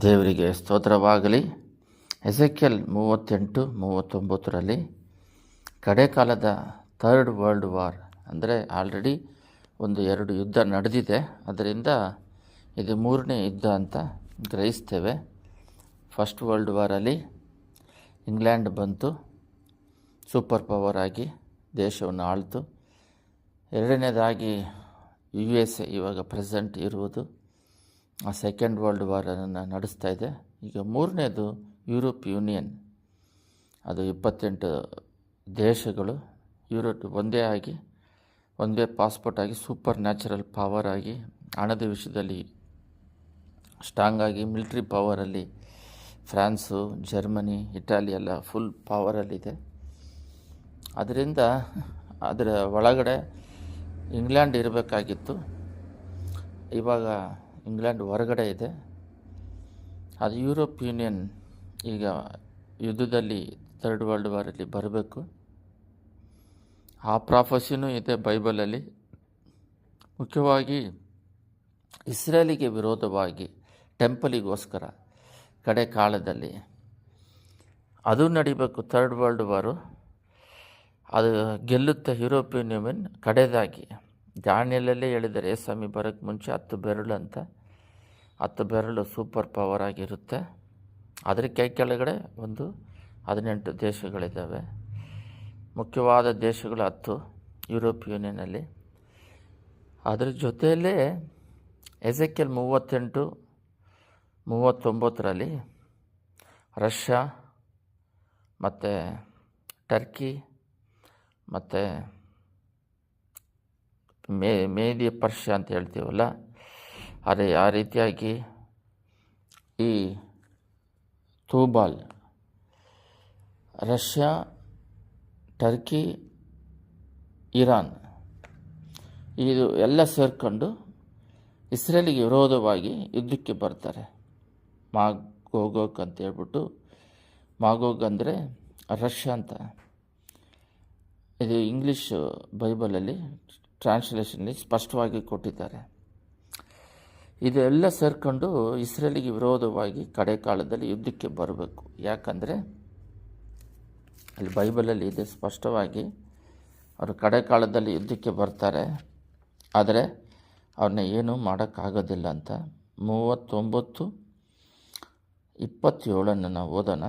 ದೇವರಿಗೆ ಸ್ತೋತ್ರವಾಗಲಿ. ಎಸೆಕೆಲ್ ಮೂವತ್ತೆಂಟು, ಮೂವತ್ತೊಂಬತ್ತರಲ್ಲಿ ಕಡೆ ಕಾಲದ ಥರ್ಡ್ ವರ್ಲ್ಡ್ ವಾರ್ ಅಂದರೆ ಆಲ್ರೆಡಿ ಒಂದು ಎರಡು ಯುದ್ಧ ನಡೆದಿದೆ. ಅದರಿಂದ ಇದು ಮೂರನೇ ಯುದ್ಧ ಅಂತ ಗ್ರಹಿಸ್ತೇವೆ. ಫಸ್ಟ್ ವರ್ಲ್ಡ್ ವಾರಲ್ಲಿ ಇಂಗ್ಲೆಂಡ್ ಬಂತು. ಸೂಪರ್ ಪವರ್ ಆಗಿ ದೇಶವನ್ನು ಆಳ್ತು. ಎರಡನೇದಾಗಿ ಯು ಎಸ್ ಎ ಇವಾಗ ಪ್ರೆಸೆಂಟ್ ಇರುವುದು. ಆ ಸೆಕೆಂಡ್ ವರ್ಲ್ಡ್ ಅನ್ನು ನಡೆಸ್ತಾ ಇದೆ. ಈಗ ಮೂರನೇದು ಯುರೋಪ್ ಯೂನಿಯನ್. ಅದು ಇಪ್ಪತ್ತೆಂಟು ದೇಶಗಳು ಯುರೋಪ್ ಒಂದೇ ಆಗಿ, ಒಂದೇ ಪಾಸ್ಪೋರ್ಟ್ ಆಗಿ, ಸೂಪರ್ ನ್ಯಾಚುರಲ್ ಪವರ್ ಆಗಿ, ಹಣದ ವಿಷಯದಲ್ಲಿ ಸ್ಟ್ರಾಂಗ್ ಆಗಿ, ಮಿಲ್ಟ್ರಿ ಪವರಲ್ಲಿ ಫ್ರಾನ್ಸು, ಜರ್ಮನಿ, ಇಟಾಲಿ ಎಲ್ಲ ಫುಲ್ ಪವರಲ್ಲಿದೆ. ಅದರಿಂದ ಅದರ ಒಳಗಡೆ ಇಂಗ್ಲೆಂಡ್ ಇರಬೇಕಾಗಿತ್ತು. ಇವಾಗ ಇಂಗ್ಲೆಂಡ್ ಹೊರಗಡೆ ಇದೆ. ಅದು ಯುರೋಪ್ ಯೂನಿಯನ್ ಈಗ ಯುದ್ಧದಲ್ಲಿ ಥರ್ಡ್ ವರ್ಲ್ಡ್ ವಾರಲ್ಲಿ ಬರಬೇಕು. ಆ ಪ್ರಾಫಸಿನೂ ಇದೆ ಬೈಬಲಲ್ಲಿ ಮುಖ್ಯವಾಗಿ ಇಸ್ರೇಲಿಗೆ ವಿರೋಧವಾಗಿ ಟೆಂಪಲಿಗೋಸ್ಕರ ಕಡೆ ಕಾಲದಲ್ಲಿ ಅದು ನಡಿಬೇಕು ಥರ್ಡ್ ವರ್ಲ್ಡ್ ವಾರು ಅದು ಗೆಲ್ಲುತ್ತೆ ಯುರೋಪಿಯನ್ ಯೂನಿಯನ್ ಕಡೆದಾಗಿ. ಜಾಣಿಯಲ್ಲೇ ಹೇಳಿದ್ದಾರೆ ಸ್ವಾಮಿ ಬರೋಕ್ಕೆ ಮುಂಚೆ ಹತ್ತು ಬೆರಳು ಅಂತ. ಹತ್ತು ಬೆರಳು ಸೂಪರ್ ಪವರ್ ಆಗಿರುತ್ತೆ. ಅದರ ಕೈ ಕೆಳಗಡೆ ಒಂದು ಹದಿನೆಂಟು ದೇಶಗಳಿದ್ದಾವೆ. ಮುಖ್ಯವಾದ ದೇಶಗಳು ಹತ್ತು ಯುರೋಪ್ ಯೂನಿಯನಲ್ಲಿ ಅದರ ಜೊತೆಯಲ್ಲೇ ಎಸೆಕೆಲ್ ಮೂವತ್ತೆಂಟು, ಮೂವತ್ತೊಂಬತ್ತರಲ್ಲಿ ರಷ್ಯಾ ಮತ್ತು ಟರ್ಕಿ ಮತ್ತು ಮೇ ಮೇದಿ ಪರ್ಷ್ಯಾ ಅಂತ ಹೇಳ್ತೀವಲ್ಲ ಅದೇ ಆ ರೀತಿಯಾಗಿ ಈ ತೂಬಾಲ್ ರಷ್ಯಾ, ಟರ್ಕಿ, ಇರಾನ್ ಇದು ಎಲ್ಲ ಸೇರಿಕೊಂಡು ಇಸ್ರೇಲಿಗೆ ವಿರೋಧವಾಗಿ ಯುದ್ಧಕ್ಕೆ ಬರ್ತಾರೆ. ಮಾಗೋಗೋಕ್ ಅಂತ ಹೇಳ್ಬಿಟ್ಟು ಮಾಗೋಗ್ ಅಂದರೆ ರಷ್ಯಾ ಅಂತ. ಇದು ಇಂಗ್ಲೀಷ್ ಬೈಬಲಲ್ಲಿ ಟ್ರಾನ್ಸ್ಲೇಷನಲ್ಲಿ ಸ್ಪಷ್ಟವಾಗಿ ಕೊಟ್ಟಿದ್ದಾರೆ. ಇದೆಲ್ಲ ಸೇರಿಕೊಂಡು ಇಸ್ರೇಲಿಗೆ ವಿರೋಧವಾಗಿ ಕಡೆ ಕಾಲದಲ್ಲಿ ಯುದ್ಧಕ್ಕೆ ಬರಬೇಕು. ಯಾಕಂದರೆ ಅಲ್ಲಿ ಬೈಬಲಲ್ಲಿ ಇದೆ ಸ್ಪಷ್ಟವಾಗಿ ಅವರು ಕಡೆ ಕಾಲದಲ್ಲಿ ಯುದ್ಧಕ್ಕೆ ಬರ್ತಾರೆ. ಆದರೆ ಅವ್ರನ್ನ ಏನೂ ಮಾಡೋಕ್ಕಾಗೋದಿಲ್ಲ ಅಂತ ಮೂವತ್ತೊಂಬತ್ತು ಇಪ್ಪತ್ತೇಳನ್ನು ನಾವು ಓದೋಣ.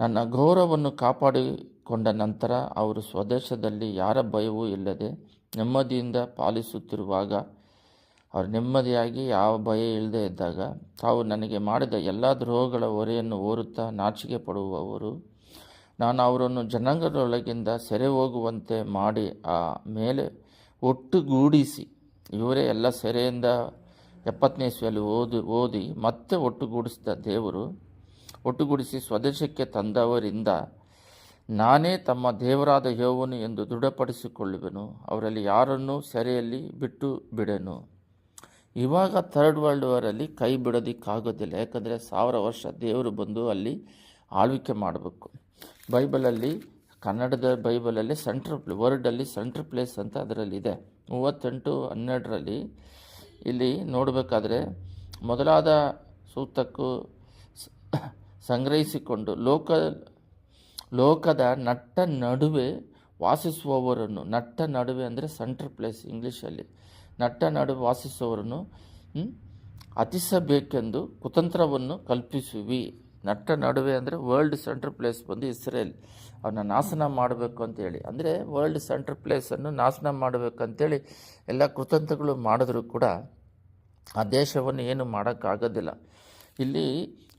ನನ್ನ ಗೌರವವನ್ನು ಕಾಪಾಡಿಕೊಂಡ ನಂತರ ಅವರು ಸ್ವದೇಶದಲ್ಲಿ ಯಾರ ಭಯವೂ ಇಲ್ಲದೆ ನೆಮ್ಮದಿಯಿಂದ ಪಾಲಿಸುತ್ತಿರುವಾಗ ಅವರು ನೆಮ್ಮದಿಯಾಗಿ ಯಾವ ಭಯ ಇಲ್ಲದೆ ಇದ್ದಾಗ ತಾವು ನನಗೆ ಮಾಡಿದ ಎಲ್ಲ ದ್ರೋಹಗಳ ಹೊರೆಯನ್ನು ಓರುತ್ತಾ ನಾಚಿಕೆ ಪಡುವವರು. ನಾನು ಅವರನ್ನು ಜನಾಂಗದೊಳಗಿಂದ ಸೆರೆ ಹೋಗುವಂತೆ ಮಾಡಿ ಆ ಮೇಲೆ ಒಟ್ಟುಗೂಡಿಸಿ. ಇವರೇ ಎಲ್ಲ ಸೆರೆಯಿಂದ ಎಪ್ಪತ್ತನೇ ಇಸ್ವಿಯಲ್ಲಿ ಓದಿ ಓದಿ ಮತ್ತೆ ಒಟ್ಟುಗೂಡಿಸಿದ ದೇವರು ಒಟ್ಟುಗೂಡಿಸಿ ಸ್ವದೇಶಕ್ಕೆ ತಂದವರಿಂದ ನಾನೇ ತಮ್ಮ ದೇವರಾದ ಯೋವನು ಎಂದು ದೃಢಪಡಿಸಿಕೊಳ್ಳುವೆನು. ಅವರಲ್ಲಿ ಯಾರನ್ನೂ ಸೆರೆಯಲ್ಲಿ ಬಿಟ್ಟು ಬಿಡೆನು. ಇವಾಗ ಥರ್ಡ್ ವರ್ಲ್ಡ್ ವಾರಲ್ಲಿ ಕೈ ಬಿಡೋದಕ್ಕಾಗೋದಿಲ್ಲ. ಯಾಕಂದರೆ ಸಾವಿರ ವರ್ಷ ದೇವರು ಬಂದು ಅಲ್ಲಿ ಆಳ್ವಿಕೆ ಮಾಡಬೇಕು. ಬೈಬಲಲ್ಲಿ ಕನ್ನಡದ ಬೈಬಲಲ್ಲಿ ಸೆಂಟ್ರ್ ವರ್ಲ್ಡಲ್ಲಿ ಸೆಂಟ್ರ್ ಪ್ಲೇಸ್ ಅಂತ ಅದರಲ್ಲಿದೆ. ಮೂವತ್ತೆಂಟು ಹನ್ನೆರಡರಲ್ಲಿ ಇಲ್ಲಿ ನೋಡಬೇಕಾದ್ರೆ ಮೊದಲಾದ ಸೂಕ್ತಕ್ಕೂ ಸಂಗ್ರಹಿಸಿಕೊಂಡು ಲೋಕ, ಲೋಕದ ನಟ್ಟ ನಡುವೆ ವಾಸಿಸುವವರನ್ನು, ನಟ್ಟ ನಡುವೆ ಅಂದರೆ ಸೆಂಟ್ರ್ ಪ್ಲೇಸ್ ಇಂಗ್ಲೀಷಲ್ಲಿ ನಟ್ಟ ನಡು ವಾಸಿಸುವವರನ್ನು ಅತಿಸಬೇಕೆಂದು ಕುತಂತ್ರವನ್ನು ಕಲ್ಪಿಸುವಿ. ನಟ್ಟ ನಡುವೆ ಅಂದರೆ ವರ್ಲ್ಡ್ ಸೆಂಟ್ರ್ ಪ್ಲೇಸ್ ಬಂದು ಇಸ್ರೇಲ್. ಅವನ್ನ ನಾಶನ ಮಾಡಬೇಕು ಅಂತೇಳಿ. ಅಂದರೆ ವರ್ಲ್ಡ್ ಸೆಂಟ್ರ್ ಪ್ಲೇಸನ್ನು ನಾಶನ ಮಾಡಬೇಕಂತೇಳಿ ಎಲ್ಲ ಕೃತಂತ್ರಗಳು ಮಾಡಿದ್ರು ಕೂಡ ಆ ದೇಶವನ್ನು ಏನು ಮಾಡೋಕ್ಕಾಗೋದಿಲ್ಲ. ಇಲ್ಲಿ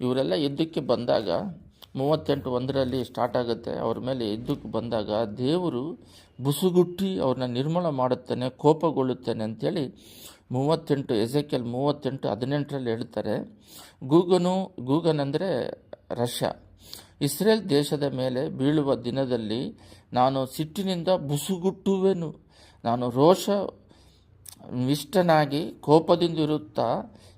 ಇವರೆಲ್ಲ ಯುದ್ಧಕ್ಕೆ ಬಂದಾಗ, ಮೂವತ್ತೆಂಟು ಒಂದರಲ್ಲಿ ಸ್ಟಾರ್ಟ್ ಆಗುತ್ತೆ. ಅವ್ರ ಮೇಲೆ ಯುದ್ಧಕ್ಕೆ ಬಂದಾಗ ದೇವರು ಬುಸುಗುಟ್ಟಿ ಅವ್ರನ್ನ ನಿರ್ಮಲ ಮಾಡುತ್ತಾನೆ, ಕೋಪಗೊಳ್ಳುತ್ತೇನೆ ಅಂಥೇಳಿ ಮೂವತ್ತೆಂಟು ಎಸೆಕೆಲ್ ಮೂವತ್ತೆಂಟು, ಹದಿನೆಂಟರಲ್ಲಿ ಹೇಳ್ತಾರೆ, ಗೂಗನು ಗೂಗನ್ ಅಂದರೆ ರಷ್ಯಾ. ಇಸ್ರೇಲ್ ದೇಶದ ಮೇಲೆ ಬೀಳುವ ದಿನದಲ್ಲಿ ನಾನು ಸಿಟ್ಟಿನಿಂದ ಬುಸುಗುಟ್ಟುವೆನು. ನಾನು ರೋಷ ವಿಷ್ಟನಾಗಿ ಕೋಪದಿಂದಿರುತ್ತಾ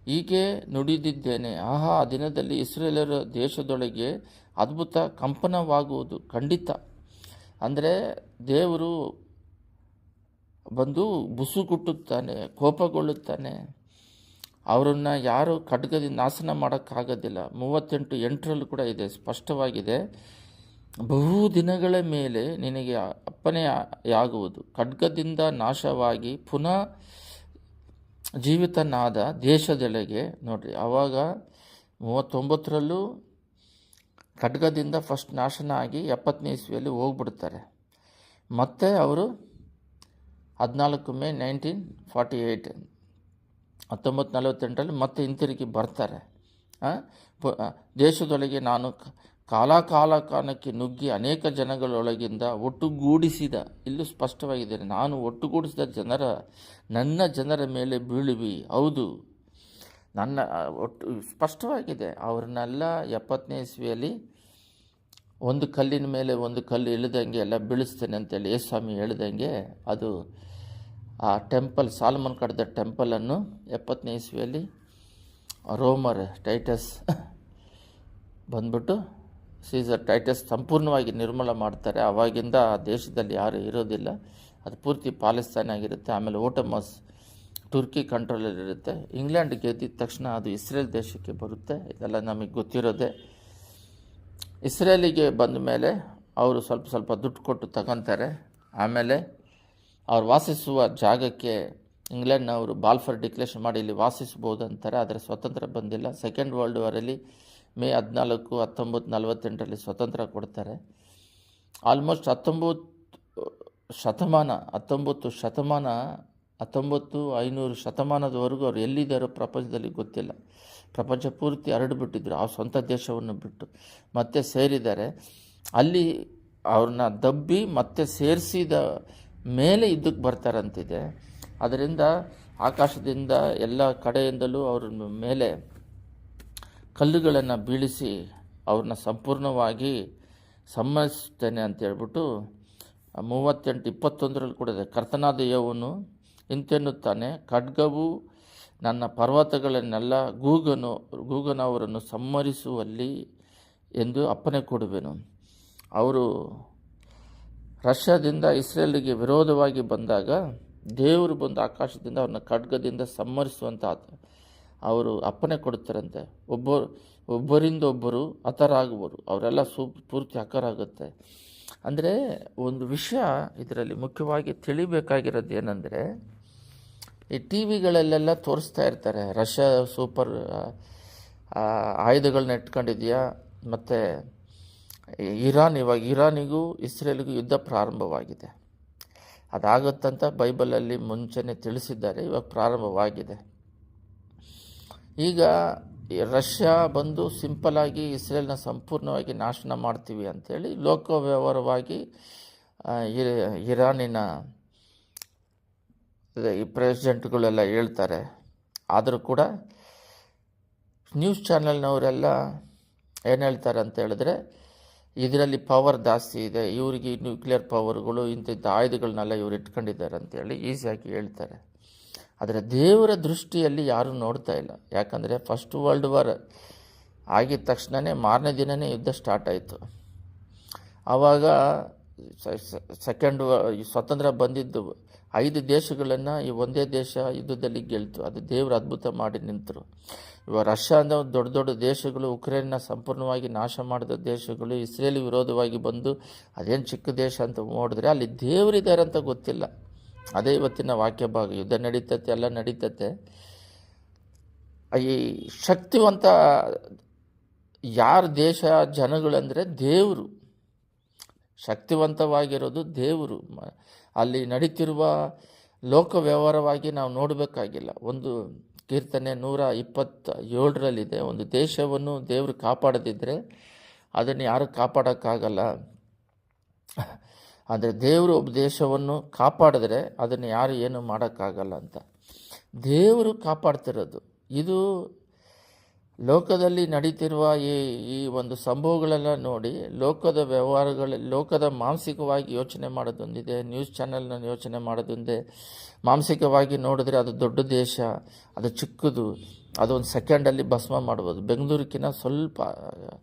ಹೀಗೆ ನುಡಿದಿದ್ದೇನೆ. ಆಹಾ ದಿನದಲ್ಲಿ ಇಸ್ರೇಲರ ದೇಶದೊಳಗೆ ಅದ್ಭುತ ಕಂಪನವಾಗುವುದು ಖಂಡಿತ. ಅಂದರೆ ದೇವರು ಬಂದು ಬುಸುಗುಟ್ಟುತ್ತಾನೆ ಕೋಪಗೊಳ್ಳುತ್ತಾನೆ. ಅವರನ್ನು ಯಾರು ಖಡ್ಗದಿಂದ ನಾಶನ ಮಾಡೋಕ್ಕಾಗೋದಿಲ್ಲ. ಮೂವತ್ತೆಂಟು ಎಂಟರಲ್ಲೂ ಕೂಡ ಇದೆ, ಸ್ಪಷ್ಟವಾಗಿದೆ. ಬಹು ದಿನಗಳ ಮೇಲೆ ನಿನಗೆ ಅಪ್ಪನೆಯಾಗುವುದು ಖಡ್ಗದಿಂದ ನಾಶವಾಗಿ ಪುನಃ ಜೀವಿತನಾದ ದೇಶದೊಳಗೆ ನೋಡಿರಿ ಆವಾಗ ಮೂವತ್ತೊಂಬತ್ತರಲ್ಲೂ ಖಡ್ಗದಿಂದ ಫಸ್ಟ್ ನಾಶನ ಆಗಿ ಎಪ್ಪತ್ತನೇ ಇಸ್ವಿಯಲ್ಲಿ ಹೋಗ್ಬಿಡ್ತಾರೆ. ಮತ್ತೆ ಅವರು ಹದಿನಾಲ್ಕು ಮೇ ನೈನ್ಟೀನ್ ಫಾರ್ಟಿ ಏಯ್ಟ್, ಹತ್ತೊಂಬತ್ತು ನಲವತ್ತೆಂಟರಲ್ಲಿ ಮತ್ತೆ ಹಿಂತಿರುಗಿ ಬರ್ತಾರೆ. ದೇಶದೊಳಗೆ ನಾನು ಕಾಲ ಕಾಲಕಾಲಕಾಲಕ್ಕೆ ನುಗ್ಗಿ ಅನೇಕ ಜನಗಳೊಳಗಿಂದ ಒಟ್ಟುಗೂಡಿಸಿದ, ಇಲ್ಲೂ ಸ್ಪಷ್ಟವಾಗಿದೆ, ನಾನು ಒಟ್ಟುಗೂಡಿಸಿದ ಜನರ, ನನ್ನ ಜನರ ಮೇಲೆ ಬೀಳುವಿ. ಹೌದು ನನ್ನ ಒಟ್ಟು ಸ್ಪಷ್ಟವಾಗಿದೆ. ಅವ್ರನ್ನೆಲ್ಲ ಎಪ್ಪತ್ತನೇ ಇಸ್ವಿಯಲ್ಲಿ ಒಂದು ಕಲ್ಲಿನ ಮೇಲೆ ಒಂದು ಕಲ್ಲು ಇಳಿದಂಗೆ ಎಲ್ಲ ಬೀಳಿಸ್ತೇನೆ ಅಂತೇಳಿ ಯೇಸ್ವಾಮಿ ಹೇಳ್ದಂಗೆ ಅದು ಆ ಟೆಂಪಲ್, ಸಾಲ್ಮನ್ ಕಟ್ಟಿದ ಟೆಂಪಲನ್ನು ಎಪ್ಪತ್ತನೇ ಇಸ್ವಿಯಲ್ಲಿ ರೋಮರ್ ಟೈಟಸ್ ಬಂದ್ಬಿಟ್ಟು ಸೀಸರ್ ಟೈಟಸ್ ಸಂಪೂರ್ಣವಾಗಿ ನಿರ್ಮೂಲ ಮಾಡ್ತಾರೆ. ಆವಾಗಿಂದ ಆ ದೇಶದಲ್ಲಿ ಯಾರೂ ಇರೋದಿಲ್ಲ. ಅದು ಪೂರ್ತಿ ಪಾಲಿಸ್ತಾನ ಆಗಿರುತ್ತೆ ಆಮೇಲೆ ಓಟಮಸ್ ಟರ್ಕಿ ಕಂಟ್ರೋಲಲ್ಲಿರುತ್ತೆ ಇಂಗ್ಲೆಂಡ್ ಗೆದ್ದಿದ ತಕ್ಷಣ ಅದು ಇಸ್ರೇಲ್ ದೇಶಕ್ಕೆ ಬರುತ್ತೆ. ಇದೆಲ್ಲ ನಮಗೆ ಗೊತ್ತಿರೋದೆ. ಇಸ್ರೇಲಿಗೆ ಬಂದ ಮೇಲೆ ಅವರು ಸ್ವಲ್ಪ ಸ್ವಲ್ಪ ದುಡ್ಡು ಕೊಟ್ಟು ತಗೊತಾರೆ. ಆಮೇಲೆ ಅವ್ರು ವಾಸಿಸುವ ಜಾಗಕ್ಕೆ ಇಂಗ್ಲೆಂಡ್ನವರು ಬಾಲ್ಫರ್ ಡಿಕ್ಲೇಷನ್ ಮಾಡಿ ಇಲ್ಲಿ ವಾಸಿಸ್ಬೋದು ಅಂತಾರೆ. ಆದರೆ ಸ್ವತಂತ್ರ ಬಂದಿಲ್ಲ. ಸೆಕೆಂಡ್ ವರ್ಲ್ಡ್ ವಾರಲ್ಲಿ ಮೇ ಹದಿನಾಲ್ಕು, ಹತ್ತೊಂಬತ್ತು, ನಲವತ್ತೆಂಟರಲ್ಲಿ ಸ್ವತಂತ್ರ ಕೊಡ್ತಾರೆ. ಆಲ್ಮೋಸ್ಟ್ ಹತ್ತೊಂಬತ್ತು ಶತಮಾನ ಹತ್ತೊಂಬತ್ತು ಶತಮಾನ ಹತ್ತೊಂಬತ್ತು ಐನೂರು ಶತಮಾನದವರೆಗೂ ಅವ್ರು ಎಲ್ಲಿದ್ದಾರೋ ಪ್ರಪಂಚದಲ್ಲಿ ಗೊತ್ತಿಲ್ಲ. ಪ್ರಪಂಚ ಪೂರ್ತಿ ಹರಡಿಬಿಟ್ಟಿದ್ರು ಆ ಸ್ವಂತ ದೇಶವನ್ನು ಬಿಟ್ಟು. ಮತ್ತೆ ಸೇರಿದ್ದಾರೆ. ಅಲ್ಲಿ ಅವ್ರನ್ನ ದಬ್ಬಿ ಮತ್ತೆ ಸೇರಿಸಿದ ಮೇಲೆ ಇದಕ್ಕೆ ಬರ್ತಾರಂತಿದೆ. ಅದರಿಂದ ಆಕಾಶದಿಂದ ಎಲ್ಲ ಕಡೆಯಿಂದಲೂ ಅವ್ರ ಮೇಲೆ ಕಲ್ಲುಗಳನ್ನು ಬೀಳಿಸಿ ಅವ್ರನ್ನ ಸಂಪೂರ್ಣವಾಗಿ ಸಮ್ಮತಿಸ್ತೇನೆ ಅಂತ ಹೇಳ್ಬಿಟ್ಟು ಮೂವತ್ತೆಂಟು ಇಪ್ಪತ್ತೊಂದರಲ್ಲಿ ಕೂಡ ಕರ್ತನಾದ ಯೌವನು ಇಂತೆನ್ನುತ್ತಾನೆ, ಖಡ್ಗವು ನನ್ನ ಪರ್ವತಗಳನ್ನೆಲ್ಲ ಗೂಗನು ಗೂಗನವರನ್ನು ಸಂಹರಿಸುವಲ್ಲಿ ಎಂದು ಅಪ್ಪನೆ ಕೊಡುವೆನು. ಅವರು ರಷ್ಯಾದಿಂದ ಇಸ್ರೇಲಿಗೆ ವಿರೋಧವಾಗಿ ಬಂದಾಗ ದೇವರು ಬಂದು ಆಕಾಶದಿಂದ ಅವ್ರನ್ನ ಖಡ್ಗದಿಂದ ಸಂಹರಿಸುವಂತ ಅವರು ಅಪ್ಪನೆ ಕೊಡ್ತಾರಂತೆ ಒಬ್ಬ, ಒಬ್ಬರಿಂದ ಒಬ್ಬರು ಹತರಾಗುವರು, ಅವರೆಲ್ಲ ಸೂ, ಪೂರ್ತಿ ಹಕರಾಗುತ್ತೆ ಅಂದರೆ ಒಂದು ವಿಷಯ ಇದರಲ್ಲಿ ಮುಖ್ಯವಾಗಿ ತಿಳಿಬೇಕಾಗಿರೋದು ಏನಂದರೆ ಈ ಟಿ ವಿಗಳಲ್ಲೆಲ್ಲ ತೋರಿಸ್ತಾ ಇರ್ತಾರೆ. ರಷ್ಯಾ ಸೂಪರ್ ಆಯುಧಗಳನ್ನ ಇಟ್ಕೊಂಡಿದೆಯಾ? ಮತ್ತು ಇರಾನ್ ಇವಾಗ ಇರಾನಿಗೂ ಇಸ್ರೇಲ್ಗೂ ಯುದ್ಧ ಪ್ರಾರಂಭವಾಗಿದೆ. ಅದಾಗುತ್ತಂತ ಬೈಬಲಲ್ಲಿ ಮುಂಚೆನೇ ತಿಳಿಸಿದ್ದಾರೆ ಇವಾಗ ಪ್ರಾರಂಭವಾಗಿದೆ. ಈಗ ರಷ್ಯಾ ಬಂದು ಸಿಂಪಲ್ ಆಗಿ ಇಸ್ರೇಲ್ನ ಸಂಪೂರ್ಣವಾಗಿ ನಾಶನ ಮಾಡ್ತೀವಿ ಅಂಥೇಳಿ ಲೋಕ ವ್ಯವಹಾರವಾಗಿ ಆ, ಇರ- ಇರಾನಿನ ಈ ಪ್ರೆಸಿಡೆಂಟ್ಗಳೆಲ್ಲ ಹೇಳ್ತಾರೆ. ಆದರೂ ಕೂಡ ನ್ಯೂಸ್ ಚಾನಲ್ನವರೆಲ್ಲ ಏನು ಹೇಳ್ತಾರೆ ಅಂತ ಹೇಳಿದ್ರೆ, ಇದರಲ್ಲಿ ಪವರ್ ಜಾಸ್ತಿ ಇದೆ. ಇವರಿಗೆ ನ್ಯೂಕ್ಲಿಯರ್ ಪವರ್ಗಳು ಇಂಥಿಂಥ ಆಯುಧಗಳನ್ನೆಲ್ಲ ಇವ್ರು ಇಟ್ಕೊಂಡಿದ್ದಾರೆ ಅಂತೇಳಿ ಈಸಿಯಾಗಿ ಹೇಳ್ತಾರೆ. ಆದರೆ ದೇವರ ದೃಷ್ಟಿಯಲ್ಲಿ ಯಾರೂ ನೋಡ್ತಾ ಇಲ್ಲ. ಯಾಕಂದರೆ ಫಸ್ಟ್ ವರ್ಲ್ಡ್ ವಾರ್ ಆಗಿದ ತಕ್ಷಣವೇ ಮಾರನೇ ದಿನವೇ ಯುದ್ಧ ಸ್ಟಾರ್ಟ್ ಆಯಿತು. ಆವಾಗ ಸೆಕೆಂಡ್ ಸ್ವತಂತ್ರ ಬಂದಿದ್ದು ಐದು ದೇಶಗಳನ್ನು ಈ ಒಂದೇ ದೇಶ ಯುದ್ಧದಲ್ಲಿ ಗೆಲ್ತು. ಅದು ದೇವರು ಅದ್ಭುತ ಮಾಡಿ ನಿಂತರು. ಇವಾಗ ರಷ್ಯಾ ದೊಡ್ಡ ದೊಡ್ಡ ದೇಶಗಳು, ಉಕ್ರೇನ್ನ ಸಂಪೂರ್ಣವಾಗಿ ನಾಶ ಮಾಡಿದ ದೇಶಗಳು, ಇಸ್ರೇಲ್ ವಿರೋಧವಾಗಿ ಬಂದು ಅದೇನು ಚಿಕ್ಕ ದೇಶ ಅಂತ ನೋಡಿದ್ರೆ ಅಲ್ಲಿ ದೇವರಿದ್ದಾರೆ ಅಂತ ಗೊತ್ತಿಲ್ಲ. ಅದೇ ಇವತ್ತಿನ ವಾಕ್ಯ ಭಾಗ. ಯುದ್ಧ ನಡೀತತೆ, ಎಲ್ಲ ನಡೀತತೆ. ಈ ಶಕ್ತಿವಂತ ಯಾರ ದೇಶ ಜನಗಳಂದರೆ ದೇವರು. ಶಕ್ತಿವಂತವಾಗಿರೋದು ದೇವರು. ಅಲ್ಲಿ ನಡೀತಿರುವ ಲೋಕ ವ್ಯವಹಾರವಾಗಿ ನಾವು ನೋಡಬೇಕಾಗಿಲ್ಲ. ಒಂದು ಕೀರ್ತನೆ ನೂರ ಇಪ್ಪತ್ತ ಏಳರಲ್ಲಿದೆ ಒಂದು ದೇಶವನ್ನು ದೇವರು ಕಾಪಾಡದಿದ್ದರೆ ಅದನ್ನು ಯಾರು ಕಾಪಾಡೋಕ್ಕಾಗಲ್ಲ. ಅಂದರೆ ದೇವರು ಒಬ್ಬ ದೇಶವನ್ನು ಕಾಪಾಡಿದ್ರೆ ಅದನ್ನು ಯಾರು ಏನು ಮಾಡೋಕ್ಕಾಗಲ್ಲ ಅಂತ. ದೇವರು ಕಾಪಾಡ್ತಿರೋದು. ಇದು ಲೋಕದಲ್ಲಿ ನಡೀತಿರುವ ಈ ಈ ಒಂದು ಸಂಭವಗಳೆಲ್ಲ ನೋಡಿ ಲೋಕದ ವ್ಯವಹಾರಗಳ, ಲೋಕದ ಮಾನಸಿಕವಾಗಿ ಯೋಚನೆ ಮಾಡೋದೊಂದಿದೆ, ನ್ಯೂಸ್ ಚಾನೆಲ್ನ ಯೋಚನೆ ಮಾಡೋದೊಂದೇ. ಮಾನಸಿಕವಾಗಿ ನೋಡಿದ್ರೆ ಅದು ದೊಡ್ಡ ದೇಶ, ಅದು ಚಿಕ್ಕದು ಅದೊಂದು ಸೆಕೆಂಡಲ್ಲಿ ಭಸ್ಮ ಮಾಡ್ಬೋದು. ಬೆಂಗಳೂರಿಗಿನ ಸ್ವಲ್ಪ ಅದೇ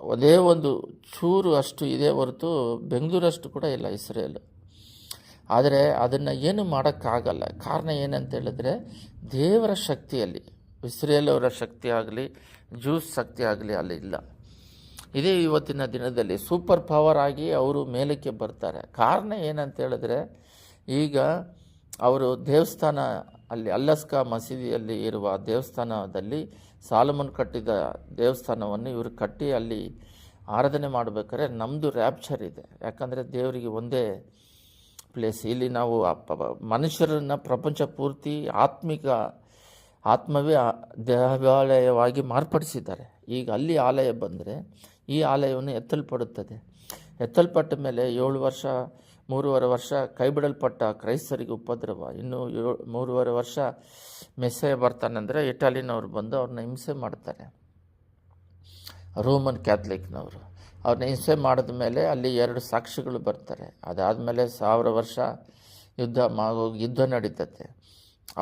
ಒಂದೇ ಒಂದು ಚೂರು ಅಷ್ಟು ಇದೆ ಹೊರತು ಬೆಂಗಳೂರಷ್ಟು ಕೂಡ ಇಲ್ಲ ಇಸ್ರೇಲ್. ಆದರೆ ಅದನ್ನು ಏನು ಮಾಡೋಕ್ಕಾಗಲ್ಲ. ಕಾರಣ ಏನಂತ ಹೇಳಿದ್ರೆ ದೇವರ ಶಕ್ತಿಯಲ್ಲಿ ಇಸ್ರೇಲ್ ಅವರ ಶಕ್ತಿ ಆಗಲಿ ಜ್ಯೂಸ್ ಶಕ್ತಿ ಆಗಲಿ ಅಲ್ಲಿ ಇಲ್ಲ. ಇದೇ ಇವತ್ತಿನ ದಿನದಲ್ಲಿ ಸೂಪರ್ ಪವರ್ ಆಗಿ ಅವರು ಮೇಲಕ್ಕೆ ಬರ್ತಾರೆ. ಕಾರಣ ಏನಂತ ಹೇಳಿದ್ರೆ, ಈಗ ಅವರು ದೇವಸ್ಥಾನ ಅಲ್ಲಿ ಅಲ್ಲಸ್ಕಾ ಮಸೀದಿಯಲ್ಲಿ ಇರುವ ದೇವಸ್ಥಾನದಲ್ಲಿ ಸಾಲಮನ್ ಕಟ್ಟಿದ ದೇವಸ್ಥಾನವನ್ನು ಇವರು ಕಟ್ಟಿ ಅಲ್ಲಿ ಆರಾಧನೆ ಮಾಡಬೇಕಾದ್ರೆ ನಮ್ಮದು ರ್ಯಾಪ್ಚರ್ ಇದೆ. ಯಾಕಂದರೆ ದೇವರಿಗೆ ಒಂದೇ ಪ್ಲೇಸ್ ಇಲ್ಲಿ ನಾವು ಮನುಷ್ಯರನ್ನು ಪ್ರಪಂಚ ಪೂರ್ತಿ ಆತ್ಮಿಕ ಆತ್ಮವೇ ದೇವಾಲಯವಾಗಿ ಮಾರ್ಪಡಿಸಿದ್ದಾರೆ. ಈಗ ಅಲ್ಲಿ ಆಲಯ ಬಂದರೆ ಈ ಆಲಯವನ್ನು ಎತ್ತಲ್ಪಡುತ್ತದೆ. ಎತ್ತಲ್ಪಟ್ಟ ಮೇಲೆ ಏಳು ವರ್ಷ, ಮೂರುವರೆ ವರ್ಷ ಕೈಬಿಡಲ್ಪಟ್ಟ ಕ್ರೈಸ್ತರಿಗೆ ಉಪದ್ರವ. ಇನ್ನು ಏಳು, ಮೂರುವರೆ ವರ್ಷ ಮೆಸ್ಸೆ ಬರ್ತಾನಂದರೆ ಇಟಾಲಿನವ್ರು ಬಂದು ಅವ್ರನ್ನ ಹಿಂಸೆ ಮಾಡ್ತಾರೆ. ರೋಮನ್ ಕ್ಯಾಥ್ಲಿಕ್ನವರು. ಅವ್ರನ್ನ ಹಿಂಸೆ ಮಾಡಿದ ಮೇಲೆ ಅಲ್ಲಿ ಎರಡು ಸಾಕ್ಷಿಗಳು ಬರ್ತಾರೆ. ಅದಾದಮೇಲೆ ಸಾವಿರ ವರ್ಷ ಯುದ್ಧ ಮಾ- ಯುದ್ಧ ನಡೀತತೆ.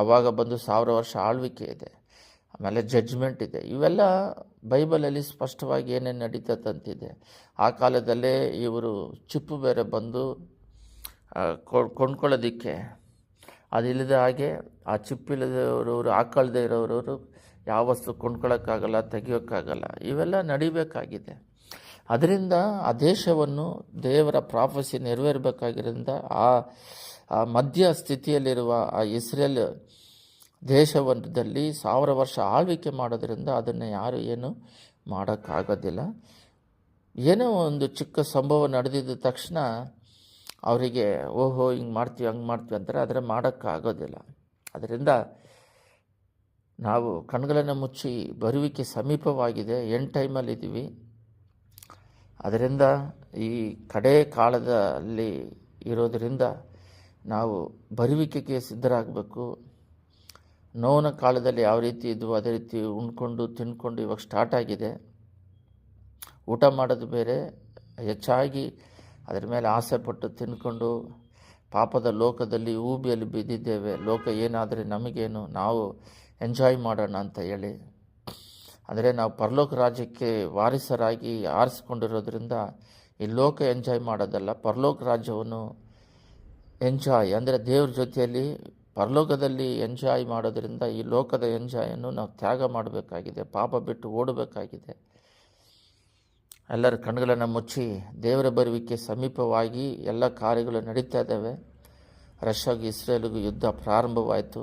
ಆವಾಗ ಬಂದು ಸಾವಿರ ವರ್ಷ ಆಳ್ವಿಕೆ ಇದೆ, ಆಮೇಲೆ ಜಡ್ಜ್ಮೆಂಟ್ ಇದೆ. ಇವೆಲ್ಲ ಬೈಬಲಲ್ಲಿ ಸ್ಪಷ್ಟವಾಗಿ ಏನೇನು ನಡೀತದಂತಿದೆ. ಆ ಕಾಲದಲ್ಲೇ ಇವರು ಚಿಪ್ಪು ಬೇರೆ ಬಂದು ಕೊಂಡ್ಕೊಳ್ಳೋದಿಕ್ಕೆ ಅದಿಲ್ಲದ ಹಾಗೆ ಆ ಚಿಪ್ಪಿಲ್ಲದವರು ಹಾಕಳ್ದೇ ಇರೋರವರು ಯಾವ ವಸ್ತು ಕೊಂಡ್ಕೊಳ್ಳೋಕ್ಕಾಗಲ್ಲ, ತೆಗಿಯೋಕ್ಕಾಗಲ್ಲ, ಇವೆಲ್ಲ ನಡಿಬೇಕಾಗಿದೆ. ಅದರಿಂದ ಆ ದೇಶವನ್ನು ದೇವರ ಪ್ರಾಫಸಿ ನೆರವೇರಬೇಕಾಗಿರೋದ್ರಿಂದ ಆ ಆ ಮಧ್ಯ ಸ್ಥಿತಿಯಲ್ಲಿರುವ ಆ ಇಸ್ರೇಲ್ ದೇಶವೊಂದರಲ್ಲಿ ಸಾವಿರ ವರ್ಷ ಆಳ್ವಿಕೆ ಮಾಡೋದರಿಂದ ಅದನ್ನು ಯಾರು ಏನು ಮಾಡೋಕ್ಕಾಗೋದಿಲ್ಲ. ಏನೋ ಒಂದು ಚಿಕ್ಕ ಸಂಭವ ನಡೆದಿದ್ದ ತಕ್ಷಣ ಅವರಿಗೆ, ಓಹೋ, ಹಿಂಗೆ ಮಾಡ್ತೀವಿ, ಹಂಗೆ ಮಾಡ್ತೀವಿ ಅಂತಾರೆ. ಆದರೆ ಮಾಡೋಕ್ಕಾಗೋದಿಲ್ಲ. ಅದರಿಂದ ನಾವು ಕಣ್ಗಳನ್ನು ಮುಚ್ಚಿ ಬರುವಿಕೆ ಸಮೀಪವಾಗಿದೆ. ಎಂಡ್ ಟೈಮಲ್ಲಿ ಇದ್ದೀವಿ. ಅದರಿಂದ ಈ ಕಡೆ ಕಾಲದಲ್ಲಿ ಇರೋದರಿಂದ ನಾವು ಬರುವಿಕೆಗೆ ಸಿದ್ಧರಾಗಬೇಕು. ನೋವಿನ ಕಾಲದಲ್ಲಿ ಯಾವ ರೀತಿ ಇದ್ವು, ಅದೇ ರೀತಿ ಉಣ್ಕೊಂಡು, ತಿನ್ಕೊಂಡು ಇವಾಗ ಸ್ಟಾರ್ಟ್ ಆಗಿದೆ. ಊಟ ಮಾಡೋದು ಬೇರೆ, ಹೆಚ್ಚಾಗಿ ಅದರ ಮೇಲೆ ಆಸೆ ಪಟ್ಟು ತಿನ್ಕೊಂಡು, ಪಾಪದ ಲೋಕದಲ್ಲಿ ಊಬಿಯಲ್ಲಿ ಬಿದ್ದಿದ್ದೇವೆ. ಲೋಕ ಏನಾದರೆ ನಮಗೇನು, ನಾವು ಎಂಜಾಯ್ ಮಾಡೋಣ ಅಂತ ಹೇಳಿ. ಅಂದರೆ ನಾವು ಪರಲೋಕ ರಾಜ್ಯಕ್ಕೆ ವಾರಿಸರಾಗಿ ಆರಿಸಿಕೊಂಡಿರೋದ್ರಿಂದ ಈ ಲೋಕ ಎಂಜಾಯ್ ಮಾಡೋದಲ್ಲ, ಪರಲೋಕ ರಾಜ್ಯವನ್ನು ಎಂಜಾಯ್ ಅಂದರೆ ದೇವ್ರ ಜೊತೆಯಲ್ಲಿ ಪರಲೋಕದಲ್ಲಿ ಎಂಜಾಯ್ ಮಾಡೋದರಿಂದ ಈ ಲೋಕದ ಎಂಜಾಯನ್ನು ನಾವು ತ್ಯಾಗ ಮಾಡಬೇಕಾಗಿದೆ, ಪಾಪ ಬಿಟ್ಟು ಓಡಬೇಕಾಗಿದೆ. ಎಲ್ಲರ ಕಣ್ಗಳನ್ನು ಮುಚ್ಚಿ ದೇವರ ಬರುವಿಕೆ ಸಮೀಪವಾಗಿ ಎಲ್ಲ ಕಾರ್ಯಗಳು ನಡೀತಾ ಇದ್ದಾವೆ. ರಷ್ಯಾಗೂ ಇಸ್ರೇಲಿಗೂ ಯುದ್ಧ ಪ್ರಾರಂಭವಾಯಿತು.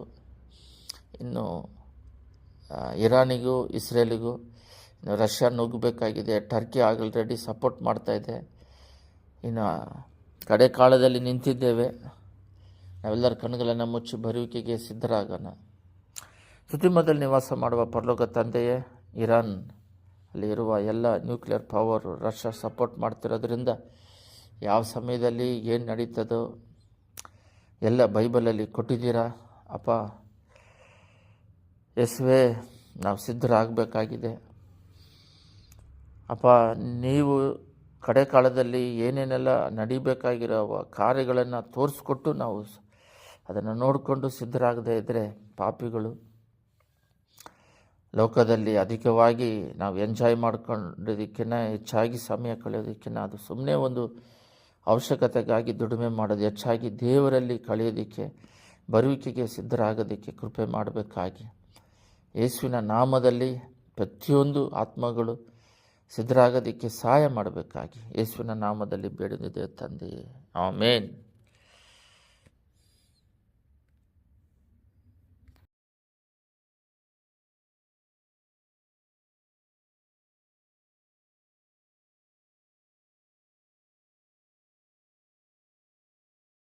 ಇನ್ನು ಇರಾನಿಗೂ ಇಸ್ರೇಲಿಗೂ ರಷ್ಯಾ ನುಗ್ಗಬೇಕಾಗಿದೆ, ಟರ್ಕಿ ಆಗಲ್ರೆಡಿ ಸಪೋರ್ಟ್ ಮಾಡ್ತಾ ಇದೆ. ಇನ್ನು ಕಡೆ ಕಾಲದಲ್ಲಿ ನಿಂತಿದ್ದೇವೆ. ನಾವೆಲ್ಲರ ಕಣ್ಣುಗಳನ್ನು ಮುಚ್ಚಿ ಬರುವಿಕೆಗೆ ಸಿದ್ಧರಾಗೋಣ. ಸುತಿಮದಲ್ಲಿ ನಿವಾಸ ಮಾಡುವ ಪರಲೋಕ ತಂದೆಯೇ, ಇರಾನ್ ಅಲ್ಲಿ ಇರುವ ಎಲ್ಲ ನ್ಯೂಕ್ಲಿಯರ್ ಪವರ್ ರಷ್ಯಾ ಸಪೋರ್ಟ್ ಮಾಡ್ತಿರೋದ್ರಿಂದ ಯಾವ ಸಮಯದಲ್ಲಿ ಏನು ನಡೀತದೋ, ಎಲ್ಲ ಬೈಬಲಲ್ಲಿ ಕೊಟ್ಟಿದ್ದೀರಾ? ಅಪ್ಪ, ಯೇಸುವೆ, ನಾವು ಸಿದ್ಧರಾಗಬೇಕಾಗಿದೆ. ಅಪ್ಪ, ನೀವು ಕಡೆ ಕಾಲದಲ್ಲಿ ಏನೇನೆಲ್ಲ ನಡಿಬೇಕಾಗಿರೋ ಕಾರ್ಯಗಳನ್ನು ತೋರಿಸ್ಕೊಟ್ಟು ನಾವು ಅದನ್ನು ನೋಡಿಕೊಂಡು ಸಿದ್ಧರಾಗದೇ ಇದ್ದರೆ ಪಾಪಿಗಳು. ಲೋಕದಲ್ಲಿ ಅಧಿಕವಾಗಿ ನಾವು ಎಂಜಾಯ್ ಮಾಡ್ಕೊಂಡಿದ್ದಕ್ಕಿಂತ ಹೆಚ್ಚಾಗಿ ಸಮಯ ಕಳೆಯೋದಕ್ಕಿಂತ ಅದು ಸುಮ್ಮನೆ ಒಂದು ಅವಶ್ಯಕತೆಗಾಗಿ ದುಡಿಮೆ ಮಾಡೋದು, ಹೆಚ್ಚಾಗಿ ದೇವರಲ್ಲಿ ಕಳೆಯೋದಕ್ಕೆ, ಬರುವಿಕೆಗೆ ಸಿದ್ಧರಾಗೋದಕ್ಕೆ ಕೃಪೆ ಮಾಡಬೇಕಾಗಿ. ಯೇಸುವಿನ ನಾಮದಲ್ಲಿ ಪ್ರತಿಯೊಂದು ಆತ್ಮಗಳು ಸಿದ್ಧರಾಗೋದಕ್ಕೆ ಸಹಾಯ ಮಾಡಬೇಕಾಗಿ ಯೇಸುವಿನ ನಾಮದಲ್ಲಿ ಬೇಡದಿದೆ ತಂದೆಯೇ. ಆಮೇನ್.